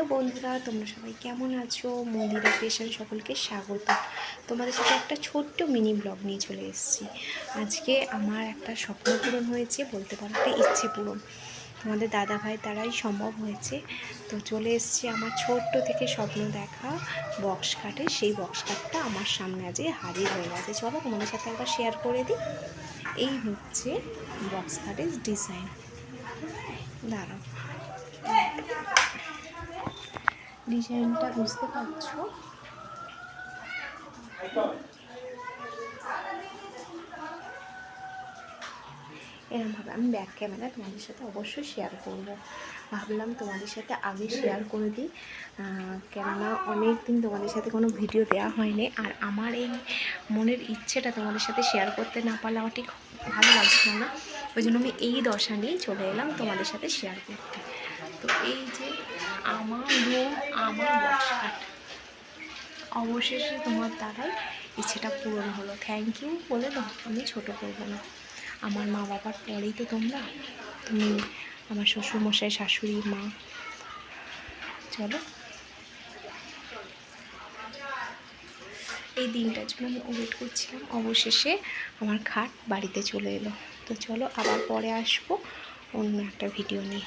Hello বন্ধুরা, তোমরা সবাই কেমন আছো? মন্দিরা পেশন সকলকে স্বাগত। তোমাদের সাথে একটা ছোট্ট মিনি ব্লগ নিয়ে চলে এসেছি। আজকে আমার একটা স্বপ্ন পূরণ হয়েছে, বলতে পারো একটা ইচ্ছে পূরণ। তোমাদের দাদা ভাই তারাই সম্ভব হয়েছে। তো চলে এসেছি আমার ছোট্ট থেকে স্বপ্ন দেখা বক্স কাটে। সেই বক্স কাটটা আমার সামনে আজকে হাজির হয়ে গেছে। চলো তোমাদের সাথে একবার শেয়ার করে দিই। এই হচ্ছে বক্স কাটের ডিজাইন দাঁড়াও। ডিজাইনটা বুঝতে পারছ? এরমভাবে আমি ব্যাক ক্যামেরা তোমাদের সাথে অবশ্যই শেয়ার করব। ভাবলাম তোমাদের সাথে আগে শেয়ার করে দিই। কেননা অনেক দিন তোমাদের সাথে কোনো ভিডিও দেওয়া হয়নি। আর আমার এই মনের ইচ্ছেটা তোমাদের সাথে শেয়ার করতে না পারলে আমার ঠিক ভালো লাগছিল না। ওই জন্য আমি এই দশা নিয়েই চলে এলাম তোমাদের সাথে শেয়ার করতে। তো এই যে আমার আমার অবশেষে তোমার দ্বারাই ইচ্ছেটা পূরণ হলো। থ্যাংক ইউ বলে আমি ছোটো করব না। আমার মা বাবার পরেই তো তোমরা। তুমি আমার শ্বশুরমশাই শাশুড়ি, মা। চলো। এই দিনটার জন্য আমি ওয়েট করছিলাম। অবশেষে আমার খাট বাড়িতে চলে এলো। তো চলো আবার পরে আসব অন্য একটা ভিডিও নিয়ে।